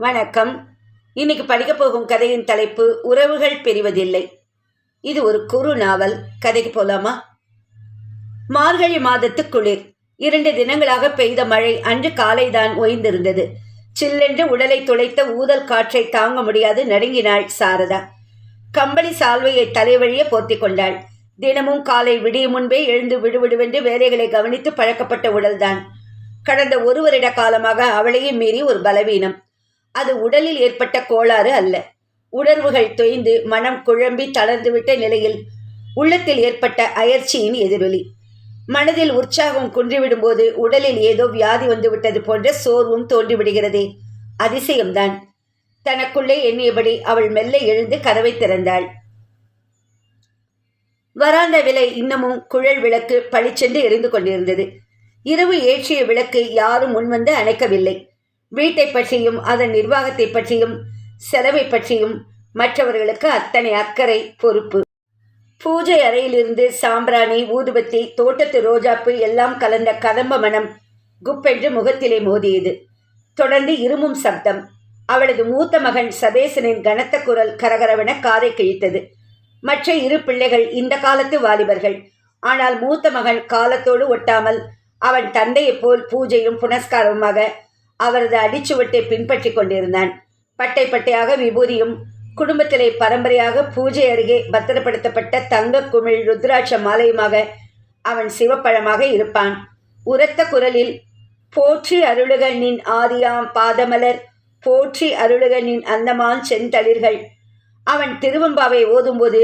வணக்கம். இன்னைக்கு படிக்க போகும் கதையின் தலைப்பு உறவுகள் பிரிவதில்லை. இது ஒரு குறு நாவல். கதைக்கு போலாமா? மார்கழி மாதத்து குளிர் இரண்டு தினங்களாக பெய்த மழை அன்று காலைதான் ஓய்ந்திருந்தது. சில்லென்று உடலை துளைத்த ஊதல் காற்றை தாங்க முடியாது நடுங்கினாள் சாரதா. கம்பளி சால்வையை தலைவழிய போர்த்தி கொண்டாள். தினமும் காலை விடியும் முன்பே எழுந்து விடுவிடுவென்று வேலைகளை கவனித்து பழக்கப்பட்ட உடல்தான். கடந்த ஒரு வருட காலமாக அவளையே மீறி ஒரு பலவீனம். அது உடலில் ஏற்பட்ட கோளாறு அல்ல. உணர்வுகள் தொய்ந்து மனம் குழம்பி தளர்ந்துவிட்ட நிலையில் உள்ளத்தில் ஏற்பட்ட அயற்சியின் எதிரொலி. மனதில் உற்சாகம் குன்றிவிடும்போது உடலில் ஏதோ வியாதி வந்துவிட்டது போன்ற சோர்வும் தோன்றிவிடுகிறதே. அதிசயம்தான். தனக்குள்ளே எண்ணியபடி அவள் மெல்ல எழுந்து கதவை திறந்தாள். வராந்த விலை இன்னமும் குழல் விளக்கு பளிச்சென்று எரிந்து கொண்டிருந்தது. இரவு ஏற்றிய விளக்கு யாரும் முன்வந்து அணைக்கவில்லை. வீட்டை பற்றியும் அதன் நிர்வாகத்தை பற்றியும் செலவை பற்றியும் மற்றவர்களுக்கு அத்தனை அக்கறை பொறுப்பு. பூஜை அறையிலிருந்து சாம்பிராணி ஊதுபத்தி தோட்டத்து ரோஜாப்பு எல்லாம் கலந்த கதம்ப மனம் குப்பென்று முகத்திலே மோதியது. தொடர்ந்து இருமும் சப்தம். அவளது மூத்த மகன் சபேசனின் கனத்த குரல் கரகரவென காதை கிழித்தது. மற்ற இரு பிள்ளைகள் இந்த காலத்து வாலிபர்கள். ஆனால் மூத்த மகன் காலத்தோடு ஒட்டாமல் அவன் தந்தையைப் போல் பூஜையும் புனஸ்காரமுமாக அவரது அடிச்சுவட்டை பின்பற்றி கொண்டிருந்தான். பட்டை பட்டையாக விபூதியும் குடும்பத்திலே பரம்பரையாக பூஜை அருகே பத்திரப்படுத்தப்பட்ட தங்க குமிழ் ருத்ராட்ச மாலையுமாக அவன் சிவப்பழமாக இருப்பான். உரத்த குரலில் போற்றி அருளுக நின் ஆதியாம் பாதமலர் போற்றி அருளுக நின் அந்தமான் செந்தளிர்கள் அவன் திருவம்பாவை ஓதும்போது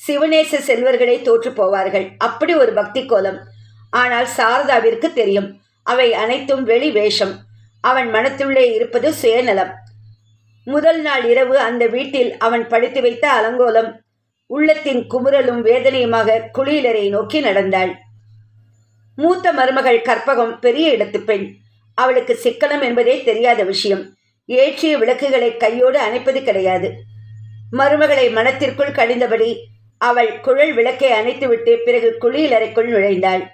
சிவநேச செல்வர்களே தோற்று போவார்கள். அப்படி ஒரு பக்தி கோலம். ஆனால் சாரதாவிற்கு தெரியும் அவை அனைத்தும் வெளி வேஷம். அவன் மனத்துள்ளே இருப்பது சுயநலம். முதல் நாள் இரவு அந்த வீட்டில் அவன் படித்து வைத்த அலங்கோலம் உள்ளத்தின் குமுறலும் வேதனையுமாக குளியலரை நோக்கி நடந்தாள். மூத்த மருமகள் கற்பகம் பெரிய இடத்து பெண். அவளுக்கு சிக்கனம் என்பதே தெரியாத விஷயம். ஏற்றிய விளக்குகளை கையோடு அணைப்பது கிடையாது. மருமகளை மனத்திற்குள் கடிந்தபடி அவள் குழல் விளக்கை அணைத்துவிட்டு பிறகு குளியலறைக்குள் நுழைந்தாள் நுழைந்தாள்.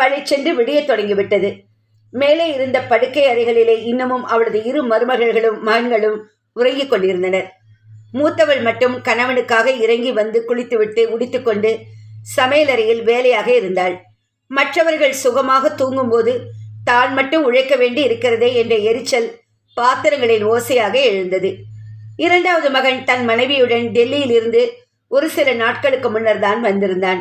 பழிச்சென்று விடியத் தொடங்கிவிட்டது. மேலே இருந்த படுக்கை அறைகளிலே இன்னமும் அவளது இரு மருமகள்களும் மகன்களும் உறங்கிக் கொண்டிருந்தனர். மூத்தவள் மட்டும் கணவனுக்காக இறங்கி வந்து குளித்துவிட்டு உடித்துக்கொண்டு சமையலறையில் வேலையாக இருந்தாள். மற்றவர்கள் சுகமாக தூங்கும்போது தான் மட்டும் உழைக்க வேண்டி இருக்கிறதே என்ற எரிச்சல் பாத்திரங்களின் ஓசையாக எழுந்தது. இரண்டாவது மகன் தன் மனைவியுடன் டெல்லியிலிருந்து ஒரு சில நாட்களுக்கு முன்னர் தான் வந்திருந்தான்.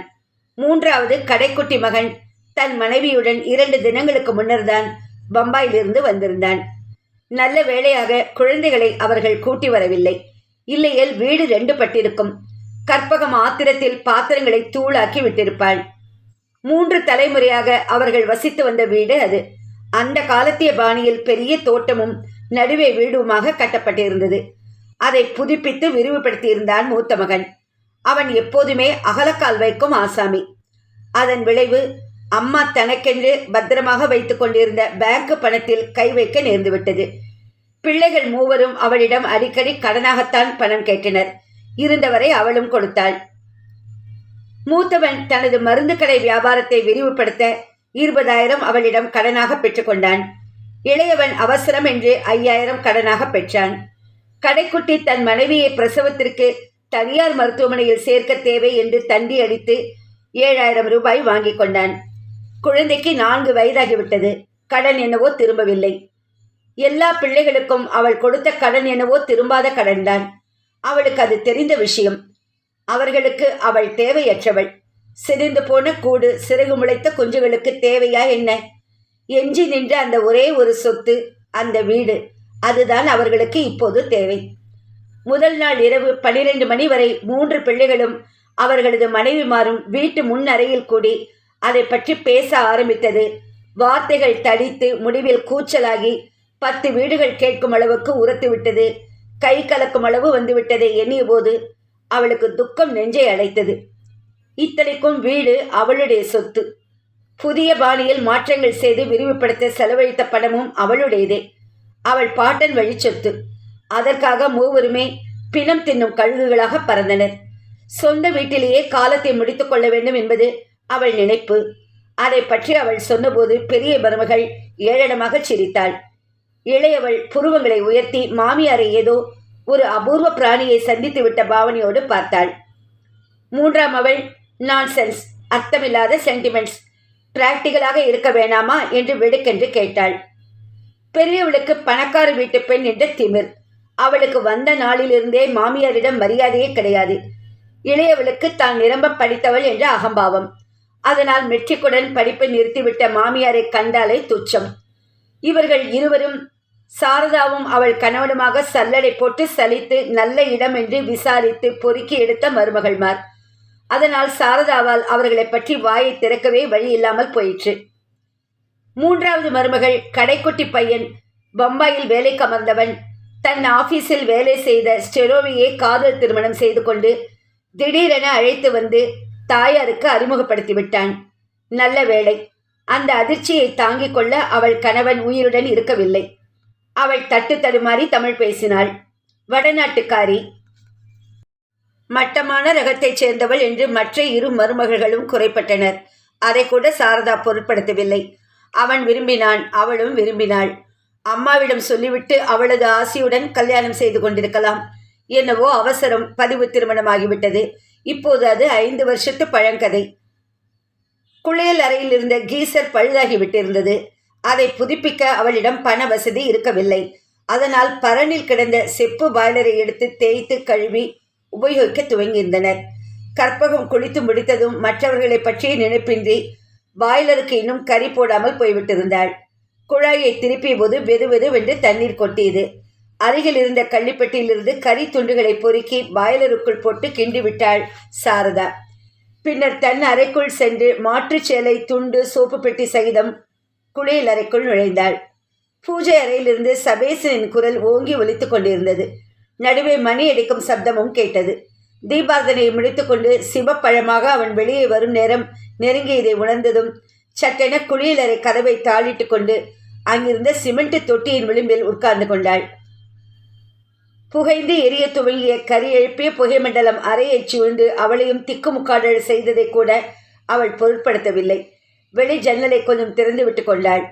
மூன்றாவது கடைக்குட்டி மகன் தன் மனைவியுடன் இரண்டு தினங்களுக்கு முன்னர் தான் பம்பாயிலிருந்து வந்திருந்தான். நல்ல வேளையாக குழந்தைகளை அவர்கள் கூட்டி வரவில்லை. இல்லையேல் வீடு ரெண்டு பட்டிருக்கும். கற்பகம் ஆத்திரத்தில் பாத்திரங்களை தூளாக்கி விட்டிருப்பாள். மூன்று தலைமுறையாக அவர்கள் வசித்து வந்த வீடு அது. அந்த காலத்திய பாணியில் பெரிய தோட்டமும் நடுவே வீடுமாக கட்டப்பட்டிருந்தது. அதை புதுப்பித்து விரிவுபடுத்தியிருந்தான் மூத்த மகன். அவன் எப்போதுமே அகலக்கால் வைக்கும் ஆசாமி. அதன் விளைவு அம்மா தனக்கென்று பத்திரமாக வைத்துக் கொண்டிருந்த பேங்க் பணத்தில் கை வைக்க நேர்ந்துவிட்டது. பிள்ளைகள் மூவரும் அவளிடம் அடிக்கடி கடனாகத்தான் பணம் கேட்டனர். இருந்தவரை அவளும் கொடுத்தாள். மூத்தவன் தனது மருந்து கடை வியாபாரத்தை விரிவுபடுத்த இருபதாயிரம் அவளிடம் கடனாக பெற்றுக்கொண்டான் இளையவன் அவசரம் என்று ஐயாயிரம் கடனாக பெற்றான். கடைக்குட்டி தன் மனைவியை பிரசவத்திற்கு தனியார் மருத்துவமனையில் சேர்க்க தேவை என்று தண்டி அடித்து ஏழாயிரம் ரூபாய் வாங்கிக் கொண்டான். குழந்தைக்கு நான்கு வயதாகிவிட்டது. கடன் என்னவோ திரும்பவில்லை. எல்லா பிள்ளைகளுக்கும் அவள் கொடுத்த கடன் என்னவோ திரும்பாத கடன்தான். அவளுக்கு அது தெரிந்த விஷயம். அவர்களுக்கு அவள் தேவையற்றவள். சிரிந்து போன கூடு சிறகு முளைத்த குஞ்சுகளுக்கு தேவையா என்ன? எஞ்சி நின்ற அந்த ஒரே ஒரு சொத்து அந்த வீடு. அதுதான் அவர்களுக்கு இப்போது தேவை. முதல் நாள் இரவு பனிரெண்டு மணி வரை மூன்று பிள்ளைகளும் அவர்களது மனைவிமாரும் வீட்டு முன் அறையில் கூடி அதை பற்றி பேச ஆரம்பித்தது. வார்த்தைகள் தடித்து முடிவில் கூச்சலாகி பத்து வீடுகள் கேட்கும் அளவுக்கு உரத்து விட்டது. கை கலக்கும் அளவு வந்துவிட்டதை எண்ணிய போது அவளுக்கு துக்கம் நெஞ்சை அடைத்தது. இத்தனைக்கும் வீடு அவளுடைய சொத்து. புதிய பாணியில் மாற்றங்கள் செய்து விரிவுபடுத்த செலவழித்த பணமும் அவளுடையதே. அவள் பாட்டன் வழி சொத்து. அதற்காக மூவருமே பிணம் தின்னும் கழுகுகளாக பறந்தனர். சொந்த வீட்டிலேயே காலத்தை முடித்துக் கொள்ள வேண்டும் என்பது அவள் நினைப்பு. அதை பற்றி அவள் சொன்னபோது பெரிய மருமகள் ஏளனமாக சிரித்தாள். இளையவள் புருவங்களை உயர்த்தி மாமியாரை ஏதோ ஒரு அபூர்வ பிராணியை சந்தித்து விட்ட பாவனையோடு பார்த்தாள். மூன்றாம் அவள் நான்சென்ஸ் அர்த்தமில்லாத சென்டிமெண்ட்ஸ் பிராக்டிகலாக இருக்க வேணாமா? என்று வெடுக்கென்று கேட்டாள். பெரியவளுக்கு பணக்கார வீட்டு பெண் என்ற திமிர். அவளுக்கு வந்த நாளிலிருந்தே மாமியாரிடம் மரியாதையே கிடையாது. இளையவளுக்கு தான் நிரம்ப படித்தவள் என்ற அகம்பாவம். அதனால் மெட்ரிக்குடன் படிப்பை நிறுத்திவிட்ட மாமியாரை கண்டாலே துச்சம். இவர்கள் இருவரும் சாரதாவும் அவள் கணவனுமாக சல்லடை போட்டு சலித்து நல்ல இடம் என்று விசாரித்து பொறுக்கி எடுத்த மருமகள்மார் அதனால் சாரதாவால் அவர்களை பற்றி வாயை திறக்கவே வழி இல்லாமல் போயிற்று. மூன்றாவது மருமகள் கடைக்குட்டி பையன் பம்பாயில் வேலைக்கு அமர்ந்தவன் தன் ஆபீஸில் வேலை செய்த ஸ்டெரோவியை காதல் திருமணம் செய்து கொண்டு திடீரென அழைத்து வந்து தாயாருக்கு அறிமுகப்படுத்தி விட்டான் நல்ல வேளை அந்த அதிர்ச்சியை தாங்கிக் கொள்ள அவள் கணவன் உயிருடன் இருக்கவில்லை. அவள் தட்டு தடுமாறி தமிழ் பேசினாள். வடநாட்டுக்காரி மட்டமான ரகத்தைச் சேர்ந்தவள் என்று மற்ற இரு மருமகள்களும் குறைப்பட்டனர் அதை கூட சாரதா பொருட்படுத்தவில்லை. அவன் விரும்பினான் அவளும் விரும்பினாள். அம்மாவிடம் சொல்லிவிட்டு அவளது ஆசையுடன் கல்யாணம் செய்து கொண்டிருக்கலாம். என்னவோ அவசரம் பதிவு திருமணமாகிவிட்டது. இப்போது அது ஐந்து வருஷத்து பழங்கதை. குளியல் அறையில் இருந்த கீசர் பழுதாகி விட்டிருந்தது. அதை புதுப்பிக்க அவளிடம் பண வசதி இருக்கவில்லை. அதனால் பரனில் கிடந்த செப்பு பாய்லரை எடுத்து தேய்த்து கழுவி உபயோகிக்க துவங்கியிருந்தனர். கற்பகம் குளித்து முடித்ததும் மற்றவர்களை பற்றிய நினைப்பின்றி பாய்லருக்கு இன்னும் கறி போடாமல் போய்விட்டிருந்தாள். குழாயை திருப்பிய போது வெது வெதுவென்று தண்ணீர் கொட்டியது. அருகில் இருந்த கள்ளிப்பட்டியிலிருந்து கறி துண்டுகளை பொறுக்கி பாய்லருக்குள் போட்டு கிண்டிவிட்டாள் சாரதா. பின்னர் தன் அறைக்குள் சென்று மாற்றுச் சேலை துண்டு சோப்பு பெட்டி சகிதம் குளியல் அறைக்குள் நுழைந்தாள். பூஜை அறையிலிருந்து சபேசனின் குரல் ஓங்கி ஒலித்துக் கொண்டிருந்தது. நடுவே மணி அடிக்கும் சப்தமும் கேட்டது. தீபார்த்தனை முடித்துக்கொண்டு சிவப்பழமாக அவன் வெளியே வரும் நேரம் நெருங்கியதை உணர்ந்ததும் சட்டென குளியலறை கதவை தாளிட்டு கொண்டு அங்கிருந்த சிமெண்ட் தொட்டியின் விளிம்பில் உட்கார்ந்து கொண்டாள். புகைந்து எரிய துவங்கிய கரி எழுப்பிய புகை மண்டலம் அறையை சூழ்ந்து அவளையும் திக்குமுக்காடல் செய்ததை கூட அவள் பொருட்படுத்தவில்லை. வெளி ஜன்னலை கொஞ்சம் திறந்து விட்டு கொண்டாள்.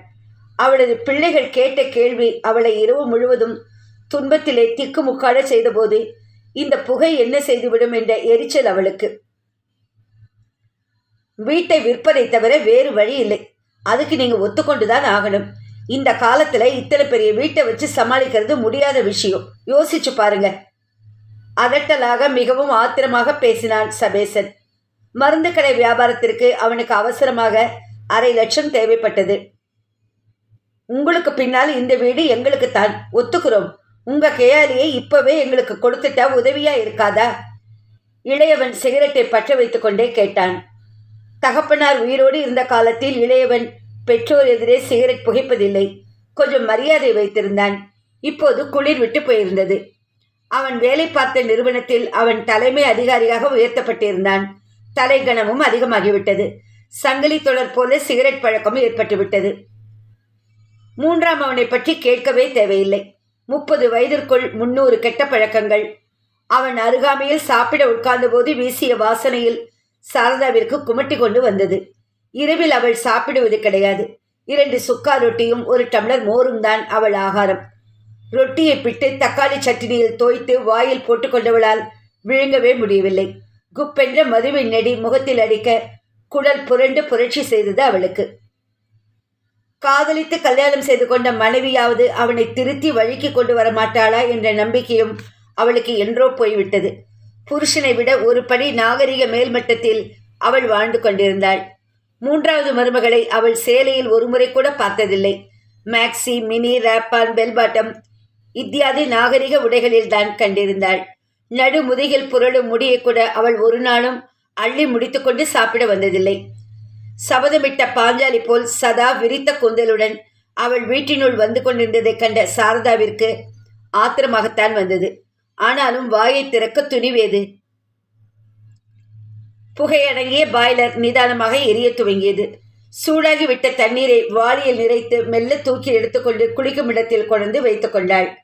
அவளது பிள்ளைகள் கேட்ட கேள்வி அவளை இரவு முழுவதும் துன்பத்திலே திக்குமுக்காட செய்தபோது இந்த புகை என்ன செய்துவிடும்? என்ற எரிச்சல் அவளுக்கு. வீட்டை விற்பதை தவிர வேறு வழி இல்லை. அதுக்கு நீங்க ஒத்துக்கொண்டுதான் ஆகணும். இந்த காலத்தில் இத்தனை பெரிய வீட்டை வச்சு சமாளிக்கிறது முடியாத விஷயம். யோசிச்சு பாருங்க. அதட்டலாக மிகவும் ஆத்திரமாக பேசினான் சபேசன். மருந்து கடை வியாபாரத்திற்கு அவனுக்கு அவசரமாக அரை லட்சம் தேவைப்பட்டது. உங்களுக்கு பின்னால் இந்த வீடு எங்களுக்கு தான். ஒத்துக்கிறோம். உங்க கேயாலியை இப்பவே எங்களுக்கு கொடுத்துட்டா உதவியா இருக்காதா? இளையவன் சிகரெட்டை பற்ற வைத்துக்கொண்டே கேட்டான். தகப்பனார் உயிரோடு இருந்த காலத்தில் இளையவன் பெற்றோர் எதிரே சிகரெட் புகைப்பதில்லை. கொஞ்சம் மரியாதை வைத்திருந்தான். இப்போது குளிர் விட்டு போயிருந்தது. அவன் வேலை பார்த்த நிறுவனத்தில் அவன் தலைமை அதிகாரியாக உயர்த்தப்பட்டிருந்தான். தலைகணமும் அதிகமாகிவிட்டது. சங்கிலி தொடர் போல சிகரெட் பழக்கமும் ஏற்பட்டுவிட்டது. மூன்றாம் அவனை பற்றி கேட்கவே தேவையில்லை. முப்பது வயதிற்குள் முன்னூறு கெட்ட பழக்கங்கள். அவன் அருகாமையில் சாப்பிட உட்கார்ந்தபோது வீசிய வாசனையில் சாரதாவிற்கு குமட்டி கொண்டு வந்தது. இரவில் அவள் சாப்பிடுவது கிடையாது. இரண்டு சுக்கா ரொட்டியும் ஒரு டம்ளர் மோரும் தான் அவள் ஆகாரம். ரொட்டியை பிட்டு தக்காளி சட்னியில் தோய்த்து வாயில் போட்டுக்கொண்டவளால் விழுங்கவே முடியவில்லை. குப்பென்ற மதுவின் நெடி முகத்தில் அடிக்க குடல் புரண்டு புரட்சி செய்தது அவளுக்கு. காதலித்து கல்யாணம் செய்து கொண்ட மனைவியாவது அவனை திருத்தி வழுக்கி கொண்டு வர மாட்டாளா என்ற நம்பிக்கையும் அவளுக்கு என்றோ போய்விட்டது. புருஷனை விட ஒரு படி நாகரிக மேல்மட்டத்தில் அவள் வாழ்ந்து கொண்டிருந்தாள். மூன்றாவது மருமகளை அவள் சேலையில் ஒருமுறை கூட பார்த்ததில்லை. மேக்ஸி மினி ரேப்பான் பெல்பாட்டம் இத்தியாதி நாகரிக உடைகளில் தான் கண்டிருந்தாள். நடு முதுகில் புரளும் முடியை கூட அவள் ஒரு நாளும் அள்ளி முடித்துக்கொண்டு சாப்பிட வந்ததில்லை. சபதமிட்ட பாஞ்சாலி போல் சதா விரித்த கூந்தலுடன் அவள் வீட்டினுள் வந்து கொண்டிருந்ததைக் கண்ட சாரதாவிற்கு ஆத்திரமாகத்தான் வந்தது. ஆனாலும் வாயை திறக்க துணிவேது. புகையடங்கிய பாய்லர் நிதானமாக எரிய துவங்கியது. சூடாகி விட்ட தண்ணீரை வாளியில் நிறைத்து மெல்ல தூக்கி எடுத்துக்கொண்டு குளிக்கும் இடத்தில் கொண்டு வைத்துக் கொண்டாள்.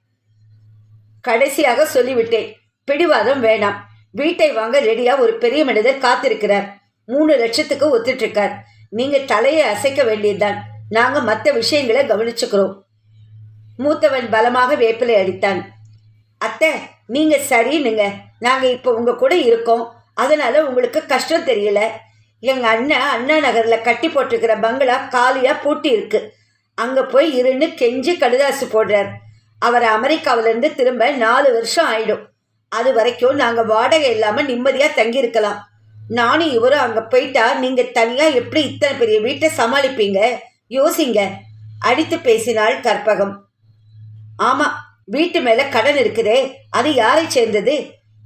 கடைசியாக சொல்லிவிட்டேன் பிடிவாதம் வேணாம். வீட்டை வாங்க ரெடியா ஒரு பெரிய மனிதர் காத்திருக்கிறார். மூணு லட்சத்துக்கு ஒத்துட்டு இருக்கார் நீங்க தலையை அசைக்க வேண்டியதுதான். நாங்க மற்ற விஷயங்களை கவனிச்சுக்கிறோம். மூத்தவன் பலமாக வேப்பிலை அடித்தான். அத்தை நீங்க சரின்னுங்க. நாங்க இப்போ உங்க கூட இருக்கோம். அதனால் உங்களுக்கு கஷ்டம் தெரியல. எங்கள் அண்ணன் அண்ணா நகரில் கட்டி போட்டிருக்கிற பங்களா காலியாக பூட்டி இருக்கு. அங்கே போய் இருன்னு கெஞ்சி கடுதாசு போடுறார். அவர் அமெரிக்காவிலேருந்து திரும்ப நாலு வருஷம் ஆயிடும். அது வரைக்கும் நாங்கள் வாடகை இல்லாமல் நிம்மதியாக தங்கியிருக்கலாம். நானும் இவரும் அங்கே போயிட்டா நீங்கள் தனியாக எப்படி இத்தனை பெரிய வீட்டை சமாளிப்பீங்க? யோசிங்க. அடித்து பேசினாள் கற்பகம். ஆமாம் வீட்டு மேலே கடன் இருக்குதே அது யாரை சேர்ந்தது?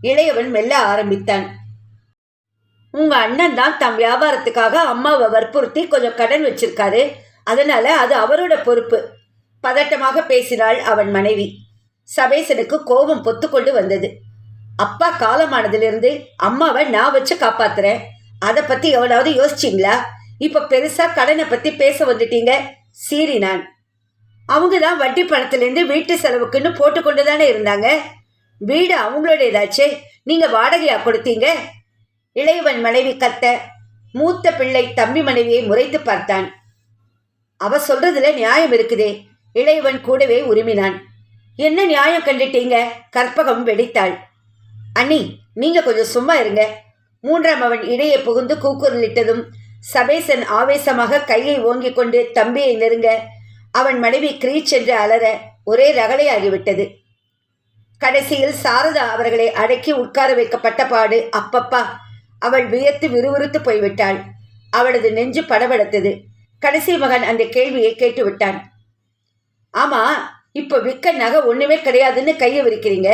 இளையவன் மெல்ல ஆரம்பித்தான். உங்க அண்ணன் தான் தம் வியாபாரத்துக்காக அம்மாவை வற்புறுத்தி கொஞ்சம் கடன் வச்சிருக்காரு. அதனால அது அவரோட பொறுப்பு. பதட்டமாக பேசினாள் அவன் மனைவி. சபேசனுக்கு கோபம் பொத்துக்கொண்டு வந்தது. அப்பா காலமானதிலிருந்து அம்மாவை நான் வச்சு காப்பாத்துறேன். அதை பத்தி எவனாவது யோசிச்சிங்களா? இப்ப பெருசா கடனை பத்தி பேச வந்துட்டீங்க சீறினான். அவங்க தான் வட்டி பணத்திலேருந்து வீட்டு செலவுக்குன்னு போட்டுக்கொண்டு தானே இருந்தாங்க? வீடு அவங்களோட அவங்களுடையதாச்சே நீங்க வாடகையா கொடுத்தீங்க? இளையவன் மனைவி கத்த மூத்த பிள்ளை தம்பி மனைவியை முறைத்து பார்த்தான். அவ சொல்றதுல நியாயம் இருக்குதே. இளையவன் கூடவே உருமினான். என்ன நியாயம் கண்டுட்டீங்க? கற்பகம் வெடித்தாள். அண்ணி நீங்க கொஞ்சம் சும்மா இருங்க. மூன்றாம் அவன் இடையே புகுந்து கூக்குரலிட்டதும் சபேசன் ஆவேசமாக கையை ஓங்கிக் கொண்டு தம்பியை நெருங்க அவன் மனைவி கிரீச் என்று அலற ஒரே ரகளையாகிவிட்டது கடைசியில் சாரதா அவர்களை அடக்கி உட்கார வைக்கப்பட்ட பாடு அப்பப்பா. அவள் வியர்த்து விறுவிறுத்து போய்விட்டாள். அவளது நெஞ்சு படபடத்தது. கடைசி மகன் அந்த கேள்வியை கேட்டு விட்டான் ஆமா இப்போ விற்க நகை ஒண்ணுமே கிடையாதுன்னு கையை விரிக்கிறீங்க.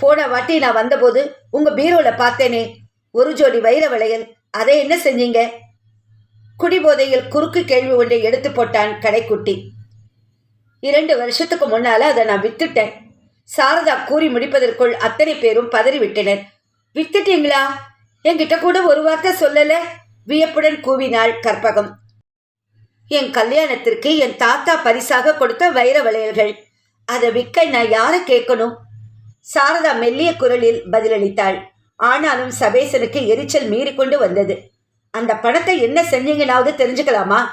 போன வாட்டி நான் வந்தபோது உங்க பீரோல பார்த்தேனே. ஒரு ஜோடி வைர வளையல். அதை என்ன செஞ்சீங்க? குடிபோதையில் குறுக்கு கேள்வி ஒன்றை எடுத்து போட்டான் கடைக்குட்டி. இரண்டு வருஷத்துக்கு முன்னால அதை நான் வித்துட்டேன். சாரதா கூறி முடிப்பதற்குள் அத்தனை பேரும் பதறிவிட்டனர். வித்துட்டீங்களா? என்கிட்ட கூட ஒரு வார்த்தை சொல்லல. வியப்புடன் கூவினாள் கற்பகம். என் கல்யாணத்திற்கு என் தாத்தா பரிசாக கொடுத்த வைர வளையல்கள். அதை விற்க நான் யாரை கேட்கணும்? சாரதா மெல்லிய குரலில் பதிலளித்தாள். ஆனாலும் சபேசனுக்கு எரிச்சல் மீறிக்கொண்டு வந்தது. அந்த பணத்தை என்ன செஞ்சீங்கனாவது தெரிஞ்சுக்கலாமா?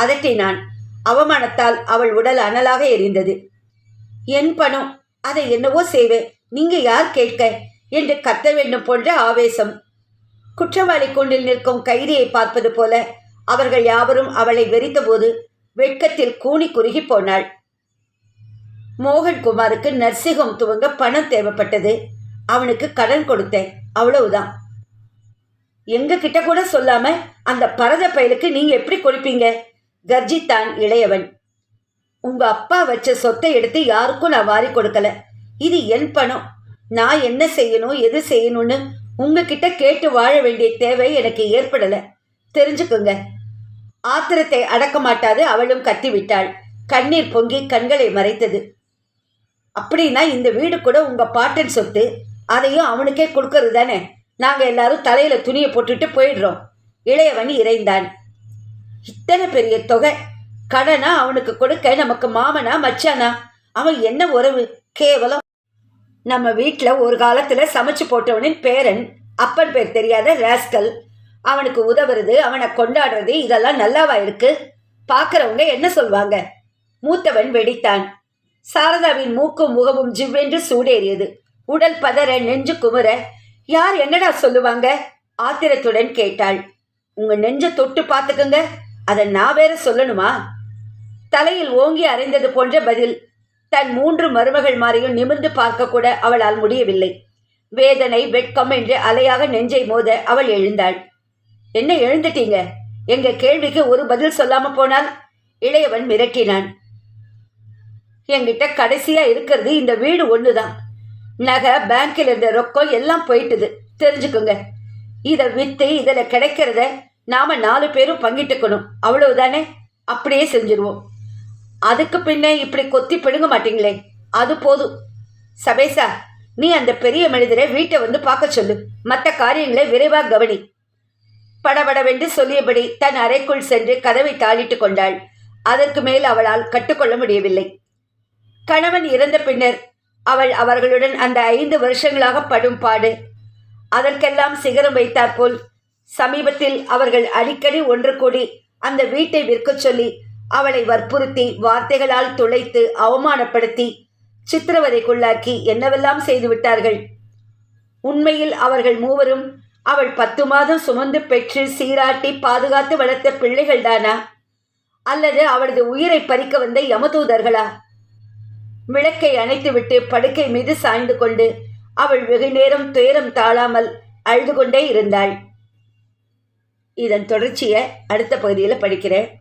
அதட்டினான் அவமானத்தால் அவள் உடல் அனலாக எரிந்தது. என் பணம் அதை என்னவோ செய்வேன் நீங்க யார் கேட்க? என்று கத்த வேண்டும் போன்ற ஆவேசம். குற்றவாளி கூண்டில் நிற்கும் கைதியை பார்ப்பது போல அவர்கள் யாவரும் அவளை வெறித்தபோது வெட்கத்தில் கூனி குறுகி போனாள். மோகன்குமாருக்கு நர்சிகம் துவங்க பணம் தேவைப்பட்டது. அவனுக்கு கடன் கொடுத்தேன். அவ்வளவுதான். எங்க கிட்ட கூட சொல்லாம அந்த பரத பயலுக்கு நீங்க எப்படி கொடுப்பீங்க? கர்ஜித்தான் இளையவன். உங்க அப்பா வச்ச சொத்தை எடுத்து யாருக்கும் நான் வாரி கொடுக்கல. இது என் பணம். நான் என்ன செய்யணும் எது செய்யணும்னு உங்ககிட்ட கேட்டு வாழ வேண்டிய தேவை எனக்கு ஏற்படல. தெரிஞ்சுக்குங்க. ஆத்திரத்தை அடக்க மாட்டாது அவளும் கத்திவிட்டாள். கண்ணீர் பொங்கி கண்களை மறைத்தது. அப்படின்னா இந்த வீடு கூட உங்க பாட்டன் சொத்து. அதையும் அவனுக்கே கொடுக்கறது தானே. நாங்க எல்லாரும் தலையில துணியை போட்டுட்டு போயிடுறோம். இளையவன் இறைந்தான். இத்தனை பெரிய தொகை. கடனா அவனுக்கு கொடுக்க நமக்கு மாமனா மச்சானா? அவன் என்ன உறவு? கேவலம். நம்ம வீட்டில் ஒரு காலத்தில் சமைச்சு போட்டவனின் பேரன் அப்பன் பேர் தெரியாத ரேஸ்கல். அவனுக்கு உதவுறது அவனை கொண்டாடுறது இதெல்லாம் நல்லாவா இருக்கு? பார்க்குறவங்க என்ன சொல்வாங்க? மூத்தவன் வெடித்தான். சாரதாவின் மூக்கும் முகமும் ஜிவ்வென்று சூடேறியது. உடல் பதற நெஞ்சு குமுற. யார் என்னடா சொல்லுவாங்க? ஆத்திரத்துடன் கேட்டாள். உங்க நெஞ்ச தொட்டு பார்த்துக்குங்க அதை நான் வேற சொல்லணுமா? தலையில் ஓங்கி அறைந்தது போன்ற பதில். தன் மூன்று மருமகள் மாறியும் நிமிர்ந்து பார்க்க கூட அவளால் முடியவில்லை. வேதனை வெட்கம் என்று அலையாக நெஞ்சை மோத அவள் எழுந்தாள். என்ன எழுந்துட்டீங்க? எங்க கேள்விக்கு ஒரு பதில் சொல்லாம போனால்? இளையவன் மிரட்டினான். என்கிட்ட கடைசியா இருக்கிறது இந்த வீடு ஒண்ணுதான். நகை பேங்க்கில் இருந்த ரொக்கம் எல்லாம் போயிட்டுது. தெரிஞ்சுக்குங்க. இதை வித்து இதில் கிடைக்கிறத நாம நாலு பேரும் பங்கிட்டுக்கணும். அவ்வளவுதானே? அப்படியே செஞ்சிருவோம். அதுக்கு பின்னே இப்படி கொத்தி பிடுங்க மாட்டீங்களே? அது போதும். சபேசா நீ அந்த பெரிய மனிதரை வீட்டை வந்து பார்க்க சொல்லு. மற்ற காரியங்களை விரைவாக கவனி. படபடவென்று சொல்லியபடி தன் அறைக்குள் சென்று கதவை தாளிட்டு கொண்டாள். அதற்கு மேல் அவளால் கட்டுக்கொள்ள முடியவில்லை. கணவன் இறந்த பின்னர் அவள் அவர்களுடன் அந்த ஐந்து வருஷங்களாக படும் பாடு. அதற்கெல்லாம் சிகரம் வைத்தாற்போல் சமீபத்தில் அவர்கள் அடிக்கடி ஒன்று கூடி அந்த வீட்டை விற்கச் சொல்லி அவளை வற்புறுத்தி வார்த்தைகளால் துளைத்து அவமானப்படுத்தி சித்திரவதைக்குள்ளாக்கி என்னவெல்லாம் செய்து விட்டார்கள்? உண்மையில் அவர்கள் மூவரும் அவள் பத்து மாதம் சுமந்து பெற்று சீராட்டி பாதுகாத்து வளர்த்த பிள்ளைகள்தானா? அல்லது அவளது உயிரை பறிக்க வந்த யமதூதர்களா? விளக்கை அணைத்துவிட்டு படுக்கை மீது சாய்ந்து கொண்டு அவள் வெகு நேரம் துயரம் தாழாமல் அழுது கொண்டே இருந்தாள். இதன் தொடர்ச்சியை அடுத்த பகுதியில் படிக்கிறேன்.